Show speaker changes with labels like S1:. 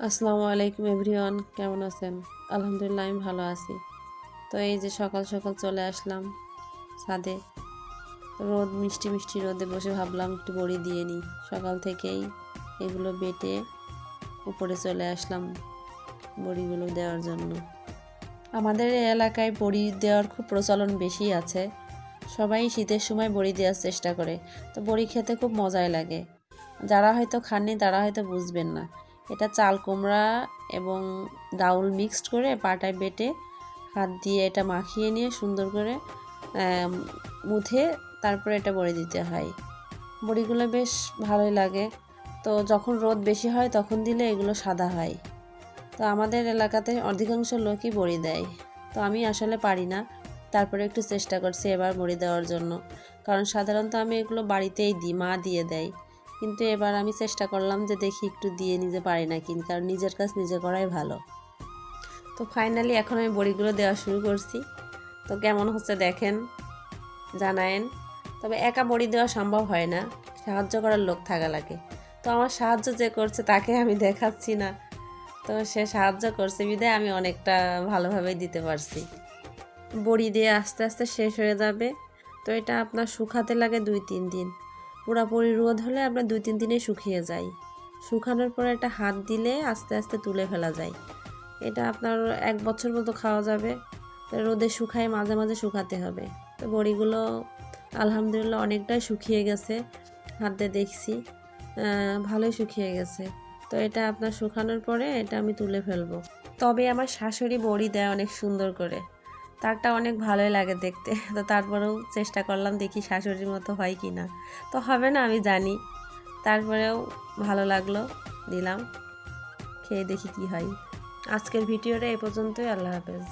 S1: আসসালামু আলাইকুম এভরিওয়ান, কেমন আছেন? আলহামদুলিল্লাহ, আমি ভালো আছি। তো এই যে সকাল সকাল চলে আসলাম ছাদে। রোদ, মিষ্টি মিষ্টি রোদে বসে ভাবলাম একটু বড়ি দিয়ে নিই। সকাল থেকেই এগুলো বেটে উপরে চলে আসলাম বড়িগুলো দেওয়ার জন্য। আমাদের এলাকায় বড়ি দেওয়ার খুব প্রচলন বেশি আছে। সবাই শীতের সময় বড়ি দেওয়ার চেষ্টা করে। তো বড়ি খেতে খুব মজাই লাগে। যারা হয়তো খাননি, তারা হয়তো বুঝবেন না। এটা চাল কুমড়া এবং ডাউল মিক্সড করে পাটায় বেটে হাত দিয়ে এটা মাখিয়ে নিয়ে সুন্দর করে মুথে তারপরে এটা বড়ি দিতে হয়। বড়িগুলো বেশ ভালোই লাগে। তো যখন রোদ বেশি হয় তখন দিলে এগুলো সাদা হয়। তো আমাদের এলাকাতে অধিকাংশ লোকই বড়ি দেয়। তো আমি আসলে পারি না। তারপরে একটু চেষ্টা করছি এবার বড়ি দেওয়ার জন্য। কারণ সাধারণত আমি এগুলো বাড়িতেই দিই, মা দিয়ে দেয়। কিন্তু এবার আমি চেষ্টা করলাম যে দেখি একটু দিয়ে নিজে পারি না কিন কারণ নিজের কাজ নিজে করাই ভালো। তো ফাইনালি এখন আমি বড়িগুলো দেওয়া শুরু করছি। তো কেমন হচ্ছে দেখেন, জানায়েন। তবে একা বড়ি দেওয়া সম্ভব হয় না, সাহায্য করার লোক থাকা লাগে। তো আমার সাহায্য যে করছে তাকে আমি দেখাচ্ছি না। তো সে সাহায্য করছে, বিদায় আমি অনেকটা ভালোভাবেই দিতে পারছি। বড়ি দিয়ে আস্তে আস্তে শেষ হয়ে যাবে। তো এটা আপনার শুকাতে লাগে দুই তিন দিন। পুরাপুরি রোদ হলে আপনার দুই তিন দিনে শুকিয়ে যায় শুকানোর পরে এটা হাত দিলে আস্তে আস্তে তুলে ফেলা যায়। এটা আপনার এক বছর মতো খাওয়া যাবে। রোদে শুকায় মাঝে মাঝে শুকাতে হবে। তো বড়িগুলো আলহামদুলিল্লাহ অনেকটাই শুকিয়ে গেছে। হাতে দেখছি ভালোই শুকিয়ে গেছে। তো এটা আপনার শুকানোর পরে এটা আমি তুলে ফেলব। তবে আমার শাশুড়ি বড়ি দেয় অনেক সুন্দর করে। তারটা অনেক ভালোই লাগে দেখতে। তো তারপরেও চেষ্টা করলাম দেখি শাশুড়ির মতো হয় কি না। তো হবে না, আমি জানি। তারপরেও ভালো লাগল, দিলাম। খেয়ে দেখি কি হয়। আজকের ভিডিওটা এ পর্যন্তই, আল্লাহ হাফেজ।